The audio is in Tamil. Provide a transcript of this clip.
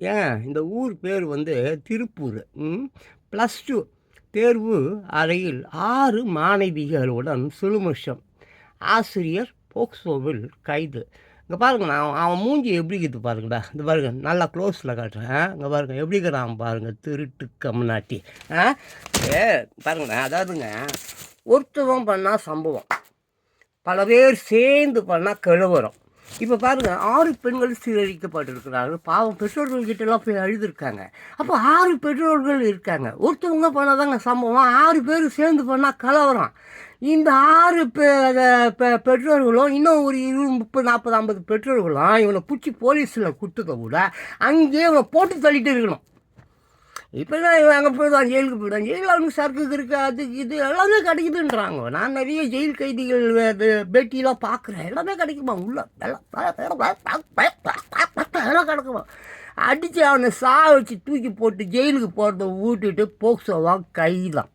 ஏன்? இந்த ஊர் பேர் வந்து திருப்பூர். ப்ளஸ் டூ தேர்வு அறையில் ஆறு மாணவிகளுடன் சுழுமுஷம். ஆசிரியர் போக்சோவில் கைது. இங்கே பாருங்க நான் அவன் மூஞ்சி எப்படி இருக்குது பாருங்கடா. இந்த பாருங்க நல்லா க்ளோஸில் காட்டுறேன். இங்கே பாருங்க எப்படி இருக்கிறான் பாருங்க திருட்டு கம்நாட்டி ஆ? ஏ பாருங்கண்ணா அதாவதுங்க ஒருத்தவன் பண்ணால் சம்பவம். பல பேர் சேர்ந்து பண்ணால் கழுவரம் இப்போ பாருங்க ஆறு பெண்கள் சீரழிக்கப்பட்டிருக்கிறார்கள் பாவம் பெற்றோர்கள் கிட்டலாம் போய் அழுதுருக்காங்க. அப்போ ஆறு பெற்றோர்கள் இருக்காங்க. ஒருத்தவங்க பண்ணாதாங்க சம்பவம். ஆறு பேர் சேர்ந்து பண்ணால் கலவரம். இந்த ஆறு பெ- பெற்றோர்களும் இன்னும் ஒரு இருபது முப்பது நாற்பது ஐம்பது பெற்றோர்களும் இவனை பிடிச்சி போலீஸில் கொடுத்ததை கூட அங்கேயே இவனை போட்டு தள்ளிட்டு இருக்கணும். இப்போ தான் இவன் அங்கே போயிடுவான் ஜெயிலுக்கு போயிடுவான். ஜெயிலில் அவனுக்கு சரக்கு இருக்குது அது இது எல்லாமே கிடைக்குதுன்றாங்க. நான் நிறைய ஜெயில் கைதிகள் அது பேட்டியெலாம் பார்க்குறேன். எல்லாமே கிடைக்குமா? உள்ள எல்லாம் எல்லாம் அடித்து அவனை சா வச்சு தூக்கி போட்டு ஜெயிலுக்கு போகிறத விட்டுட்டு போக்சோவான் கைதான்.